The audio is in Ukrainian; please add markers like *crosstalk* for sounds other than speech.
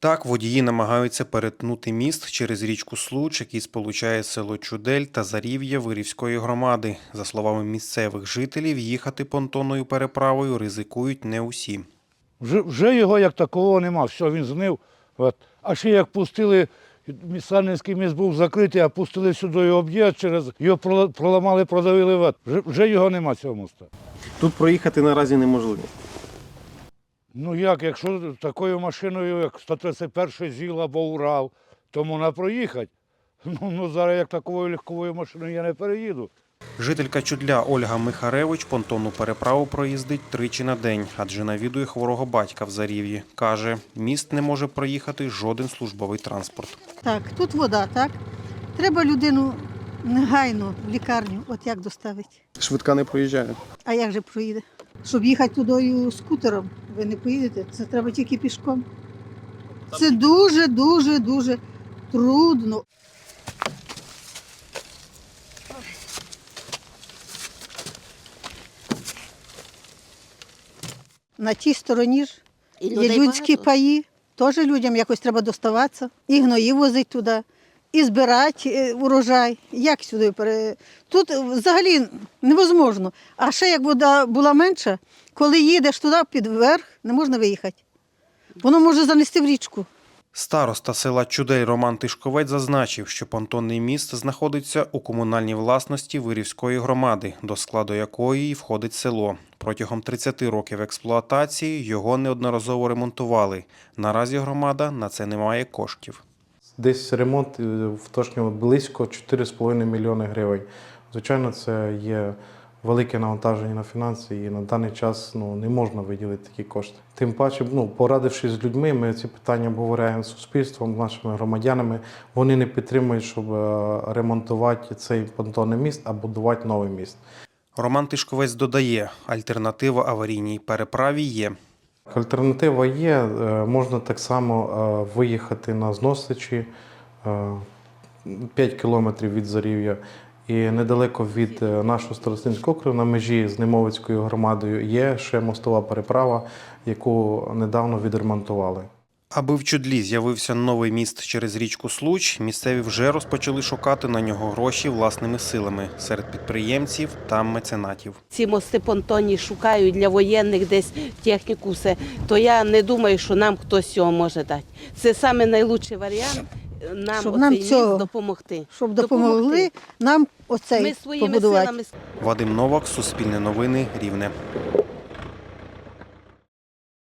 Так, водії намагаються перетнути міст через річку Случ, який сполучає село Чудель та Зарів'я Вирівської громади. За словами місцевих жителів, їхати понтонною переправою ризикують не усі. Вже, вже його як такого нема, все, він знив. От. А ще як пустили, Сальницький міст був закритий, а пустили сюди об'їзд, через його проламали, продавили. От. Вже, вже його нема цього моста. Тут проїхати наразі неможливо. Ну як, якщо такою машиною, як 131 ЗІЛ або Урал, то можна проїхати. *laughs* Ну, ну зараз як такою легковою машиною я не переїду. Жителька Чудля Ольга Михаревич понтонну переправу проїздить тричі на день, адже навідує хворого батька в Зарів'ї. Каже, міст не може проїхати жоден службовий транспорт. Так, тут вода, так? Треба людину негайно в лікарню, от як доставити. Швидка не проїжджає. А як же проїде? Щоб їхати тудою скутером, ви не поїдете, це треба тільки пішком. Це дуже, дуже, дуже трудно. На тій стороні ж І Є людей людські багато. паї, теж людям якось треба доставатися. І гної возить туди, і збирати е, урожай. Як сюди пере... Тут взагалі невозможно. А ще як вода була менша, коли їдеш туди під верх, не можна виїхати. Воно може занести в річку. Староста села Чудель Роман Тишковець зазначив, що понтонний міст знаходиться у комунальній власності Вирівської громади, до складу якої входить село. Протягом 30 років експлуатації його неодноразово ремонтували. Наразі громада на це не має коштів. Десь ремонт е, втошнього близько 4,5 мільйони гривень. Звичайно, це є велике навантаження на фінанси, і на даний час ну, не можна виділити такі кошти. Тим паче, ну, порадившись з людьми, ми ці питання обговоряємо з суспільством, з нашими громадянами. Вони не підтримують, щоб е, ремонтувати цей понтонний міст, а будувати новий міст. Роман Тишковець додає, альтернатива аварійній переправі є. Альтернатива є. е, Можна так само е, виїхати на зносичі е, 5 кілометрів від Зарів'я. І недалеко від е, нашого старостинського округу на межі з Немовицькою громадою є ще мостова переправа, яку недавно відремонтували. Аби в Чудлі з'явився новий міст через річку Случ, місцеві вже розпочали шукати на нього гроші власними силами серед підприємців та меценатів. Ці мости понтонні шукають для воєнних десь техніку, все, то я не думаю, що нам хтось цього може дати. Це саме найлучший варіант нам, Щоб нам цього- допомогти. Щоб допомогли нам Ми оцей своїми побудувати. силами Вадим Новак, Суспільне новини, Рівне.